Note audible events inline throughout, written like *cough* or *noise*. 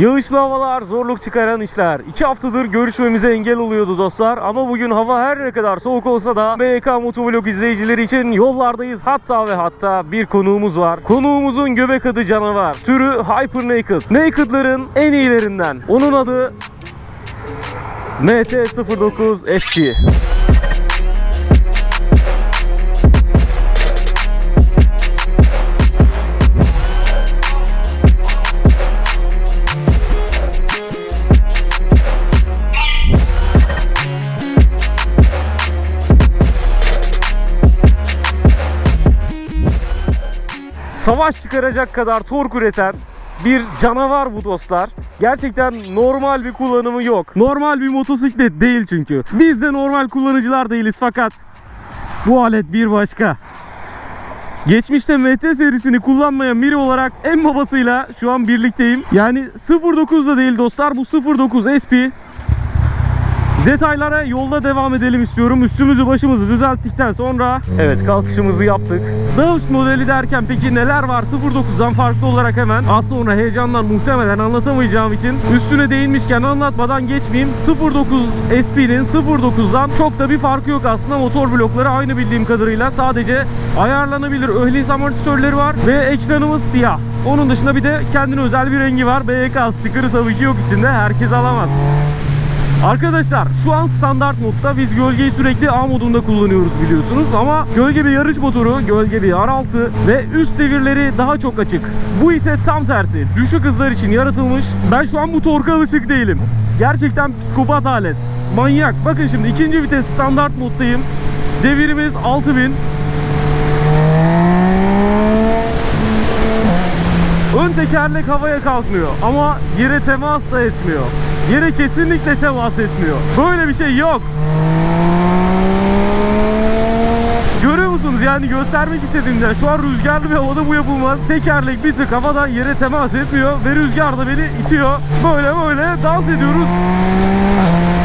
Yağışlı havalar, zorluk çıkaran işler. İki haftadır görüşmemize engel oluyordu dostlar. Ama bugün hava her ne kadar soğuk olsa da BK Motovlog izleyicileri için yollardayız. Hatta ve hatta bir konuğumuz var. Konuğumuzun göbek adı canavar. Türü Hyper Naked. Naked'ların en iyilerinden. Onun adı MT-09 SP. Savaş çıkaracak kadar tork üreten bir canavar bu dostlar. Gerçekten normal bir kullanımı yok. Normal bir motosiklet değil çünkü. Biz de normal kullanıcılar değiliz fakat bu alet bir başka. Geçmişte MT serisini kullanmayan biri olarak en babasıyla şu an birlikteyim. Yani 09 da değil dostlar bu 09 SP. Detaylara yolda devam edelim istiyorum. Üstümüzü başımızı düzelttikten sonra evet kalkışımızı yaptık. Daha üst modeli derken peki neler var 09'dan farklı olarak hemen az sonra heyecandan muhtemelen anlatamayacağım için üstüne değinmişken anlatmadan geçmeyeyim. 09 SP'nin 09'dan çok da bir farkı yok aslında. Motor blokları aynı bildiğim kadarıyla sadece ayarlanabilir öhlins amortisörleri var ve ekranımız siyah. Onun dışında bir de kendine özel bir rengi var. BYK stikeri tabii ki yok içinde. Herkes alamaz. Arkadaşlar şu an standart modda biz gölgeyi sürekli A modunda kullanıyoruz biliyorsunuz ama gölge bir yarış motoru, gölge bir R6 ve üst devirleri daha çok açık. Bu ise tam tersi. Düşük hızlar için yaratılmış. Ben şu an bu torka alışık değilim. Gerçekten psikopat alet. Manyak. Bakın şimdi ikinci vites standart moddayım. Devirimiz 6000. Ön tekerlek havaya kalkmıyor ama yere temas da etmiyor. Yere kesinlikle temas etmiyor. Böyle bir şey yok. Görüyor musunuz yani göstermek istediğimden şu an rüzgarlı bir havada bu yapılmaz. Tekerlek bir tık havada yere temas etmiyor ve rüzgar da beni itiyor. Böyle böyle dans ediyoruz.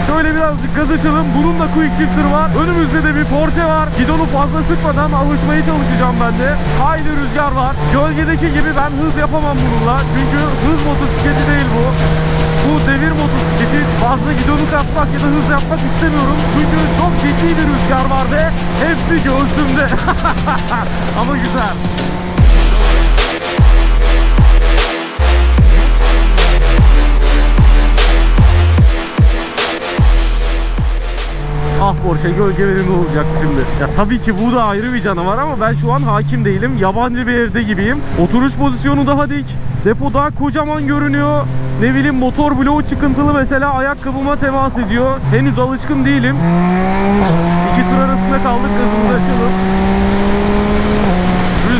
Şöyle birazcık gaz açalım. Bunun da quick shifter var. Önümüzde de bir Porsche var. Gidonu fazla sıkmadan alışmaya çalışacağım ben de. Hayli rüzgar var. Gölgedeki gibi ben hız yapamam bununla. Çünkü hız motosikleti değil bu. Bu devir motosikleti fazla gidonu kasmak ya da hız yapmak istemiyorum. Çünkü çok ciddi bir rüzgar var ve hepsi göğsümde. *laughs* Ama güzel. Ah Porsche gölge verimi olacak şimdi. Ya tabii ki bu da ayrı bir canavar ama ben şu an hakim değilim. Yabancı bir evde gibiyim. Oturuş pozisyonu daha dik. Depo daha kocaman görünüyor. Ne bileyim motor bloğu çıkıntılı mesela ayakkabıma temas ediyor. Henüz alışkın değilim. İki tır arasında kaldık gazımızı açalım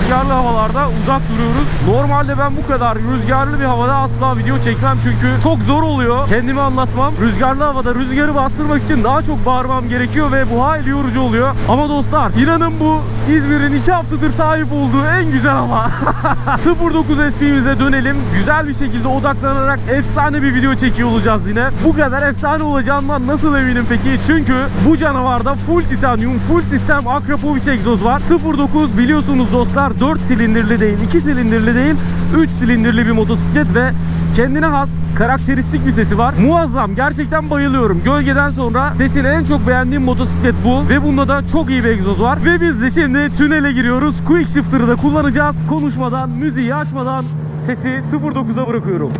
rüzgarlı havalarda uzak duruyoruz. Normalde ben bu kadar rüzgarlı bir havada asla video çekmem çünkü çok zor oluyor. Kendimi anlatmam. Rüzgarlı havada rüzgarı bastırmak için daha çok bağırmam gerekiyor ve bu hayli yorucu oluyor. Ama dostlar inanın bu İzmir'in 2 haftadır sahip olduğu en güzel hava. *laughs* 09 SP'mize dönelim. Güzel bir şekilde odaklanarak efsane bir video çekiyor olacağız yine. Bu kadar efsane olacağından nasıl eminim peki? Çünkü bu canavarda full titanyum, full sistem Akrapovic egzoz var. 09 biliyorsunuz dostlar 4 silindirli değil, 2 silindirli değil, 3 silindirli bir motosiklet ve kendine has karakteristik bir sesi var. Muazzam. Gerçekten bayılıyorum. Gölgeden sonra sesini en çok beğendiğim motosiklet bu. Ve bunda da çok iyi bir egzoz var. Ve biz de şimdi tünele giriyoruz. Quick Shifter'ı da kullanacağız. Konuşmadan, müziği açmadan sesi 09'a bırakıyorum.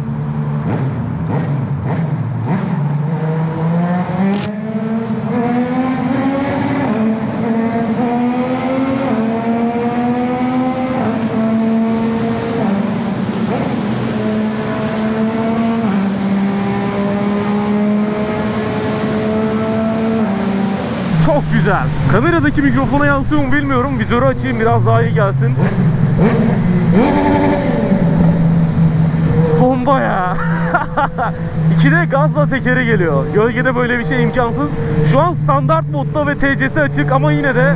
Çok güzel. Kameradaki mikrofona yansıyor mu bilmiyorum. Vizörü açayım biraz daha iyi gelsin. Bomba ya. *laughs* İki de gazla tekere geliyor. Gölgede böyle bir şey imkansız. Şu an standart modda ve TC'si açık ama yine de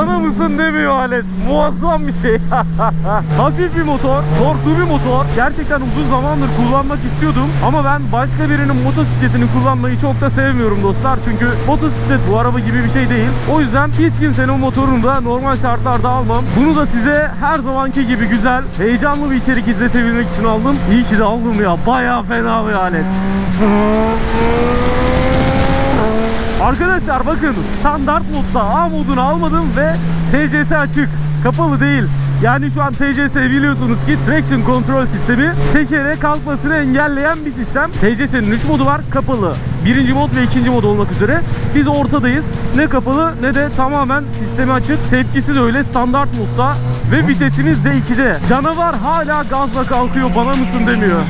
Bana mısın demiyor alet. Muazzam bir şey. *laughs* Hafif bir motor, torklu bir motor. Gerçekten uzun zamandır kullanmak istiyordum. Ama ben başka birinin motosikletini kullanmayı çok da sevmiyorum dostlar. Çünkü motosiklet bu araba gibi bir şey değil. O yüzden hiç kimsenin motorunu da normal şartlarda almam. Bunu da size her zamanki gibi güzel, heyecanlı bir içerik izletebilmek için aldım. İyi ki de aldım ya. Baya fena bir alet. *laughs* Arkadaşlar bakın standart modda A modunu almadım ve TCS açık. Kapalı değil. Yani şu an TCS biliyorsunuz ki traction control sistemi tekere kalkmasını engelleyen bir sistem. TCS'nin 3 modu var kapalı. Birinci mod ve ikinci mod olmak üzere. Biz ortadayız. Ne kapalı ne de tamamen sistemi açık. Tepkisi de öyle standart modda. Ve vitesimiz de 2'de. Canavar hala gazla kalkıyor bana mısın demiyor.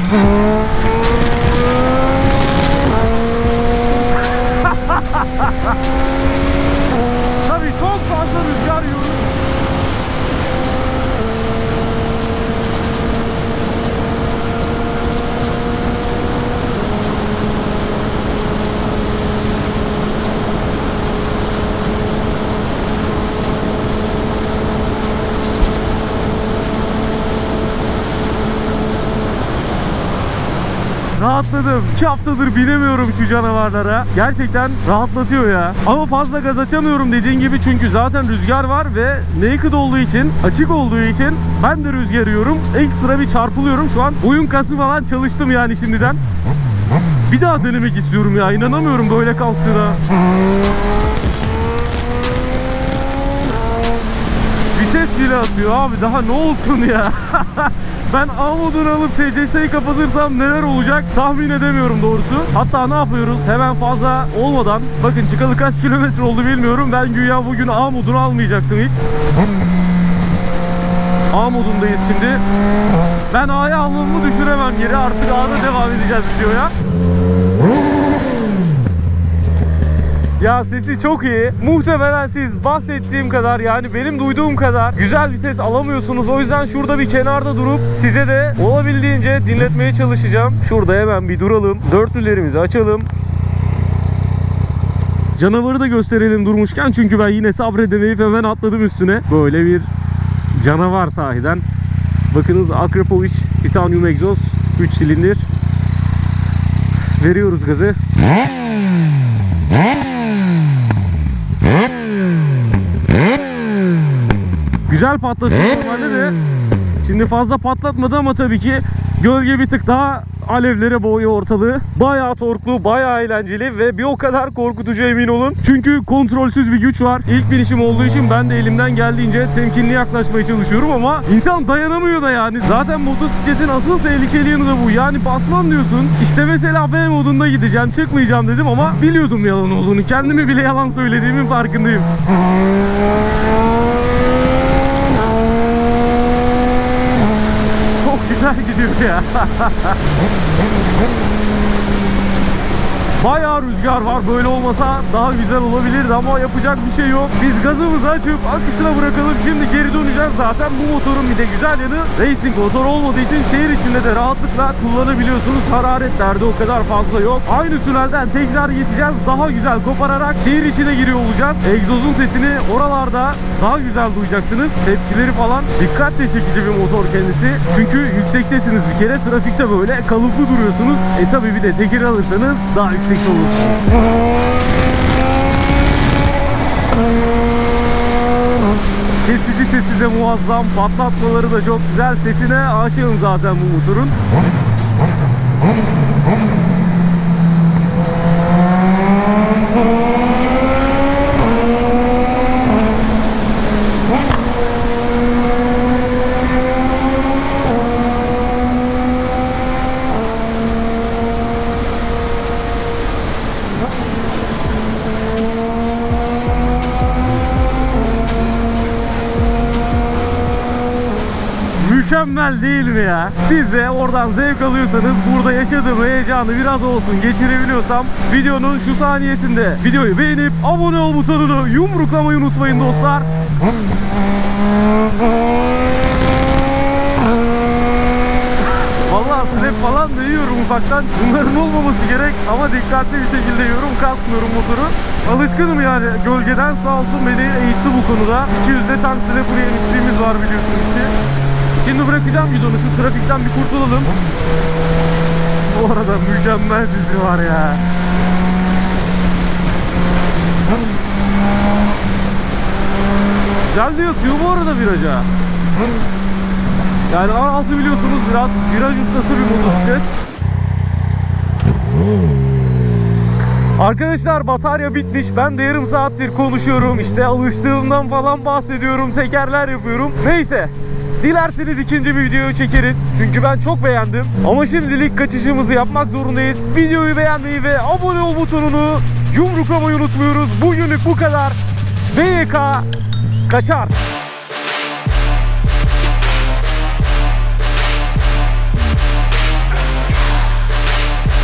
Tabii çok fazla rüzgar yiyoruz. Rahatladım. 2 haftadır binemiyorum şu canavarlara. Gerçekten rahatlatıyor ya. Ama fazla gaz açamıyorum dediğin gibi çünkü zaten rüzgar var ve naked olduğu için, açık olduğu için ben de rüzgar yiyorum. Ekstra bir çarpılıyorum. Şu an boyun kası falan çalıştım yani şimdiden. Bir daha denemek istiyorum ya. İnanamıyorum böyle kalktığına. Vites bile atıyor abi daha ne olsun ya. *laughs* ben A modunu alıp TCS'yi kapatırsam neler olacak tahmin edemiyorum doğrusu. Hatta ne yapıyoruz hemen fazla olmadan bakın çıkalı kaç kilometre oldu bilmiyorum. Ben güya bugün A modunu almayacaktım hiç. A modundayız şimdi. Ben A'ya almamı düşüremem geri artık A'da devam edeceğiz videoya. Ya sesi çok iyi. Muhtemelen siz bahsettiğim kadar yani benim duyduğum kadar güzel bir ses alamıyorsunuz. O yüzden şurada bir kenarda durup size de olabildiğince dinletmeye çalışacağım. Şurada hemen bir duralım. Dörtlülerimizi açalım. Canavarı da gösterelim durmuşken çünkü ben yine sabredemeyip hemen atladım üstüne. Böyle bir canavar sahiden. Bakınız Akrapovic Titanium egzoz 3 silindir. Veriyoruz gazı. Güzel patlatıyor normalde de. Şimdi fazla patlatmadı ama tabii ki gölge bir tık daha alevlere boğuyor ortalığı. Bayağı torklu, bayağı eğlenceli ve bir o kadar korkutucu emin olun. Çünkü kontrolsüz bir güç var. İlk binişim olduğu için ben de elimden geldiğince temkinli yaklaşmaya çalışıyorum ama insan dayanamıyor da yani. Zaten motosikletin asıl tehlikeli yanı da bu. Yani basmam diyorsun. İşte mesela B modunda gideceğim, çıkmayacağım dedim ama biliyordum yalan olduğunu. Kendimi bile yalan söylediğimin farkındayım. Çok güzel gidiyor ya. *laughs* Bayağı rüzgar var. Böyle olmasa daha güzel olabilirdi ama yapacak bir şey yok. Biz gazımızı açıp akışına bırakalım. Şimdi geri döneceğiz. Zaten bu motorun bir de güzel yanı racing motor olmadığı için şehir içinde de rahatlıkla kullanabiliyorsunuz. Hararetler de o kadar fazla yok. Aynı tünelden tekrar geçeceğiz. Daha güzel kopararak şehir içine giriyor olacağız. Egzozun sesini oralarda daha güzel duyacaksınız. Tepkileri falan dikkatle çekici bir motor kendisi. Çünkü yüksektesiniz bir kere. Trafikte böyle kalıplı duruyorsunuz. E tabi bir de tekeri alırsanız daha yüksekte olursunuz. Kesici sesi de muazzam, patlatmaları da çok güzel. Sesine aşığım zaten bu motorun. Mükemmel değil mi ya? Siz de oradan zevk alıyorsanız burada yaşadığım heyecanı biraz olsun geçirebiliyorsam videonun şu saniyesinde videoyu beğenip abone ol butonunu yumruklamayı unutmayın dostlar. Vallahi slap falan da yiyorum ufaktan. Bunların olmaması gerek ama dikkatli bir şekilde yiyorum. Kasmıyorum motoru. Alışkınım yani. Gölgeden sağ olsun beni eğitti bu konuda. 200'de tank slapper yemişliğimiz var biliyorsunuz ki. Şimdi bırakacağım gidonu. Şu trafikten bir kurtulalım. Bu arada mükemmel sesi var ya. Güzel de yatıyor bu arada viraja. Yani R6 biliyorsunuz biraz viraj ustası bir motosiklet. Arkadaşlar batarya bitmiş. Ben de yarım saattir konuşuyorum. İşte alıştığımdan falan bahsediyorum. Tekerler yapıyorum. Neyse. Dilerseniz ikinci bir videoyu çekeriz. Çünkü ben çok beğendim. Ama şimdilik kaçışımızı yapmak zorundayız. Videoyu beğenmeyi ve abone ol butonunu yumruklamayı unutmuyoruz. Bugünlük bu kadar. VYK kaçar.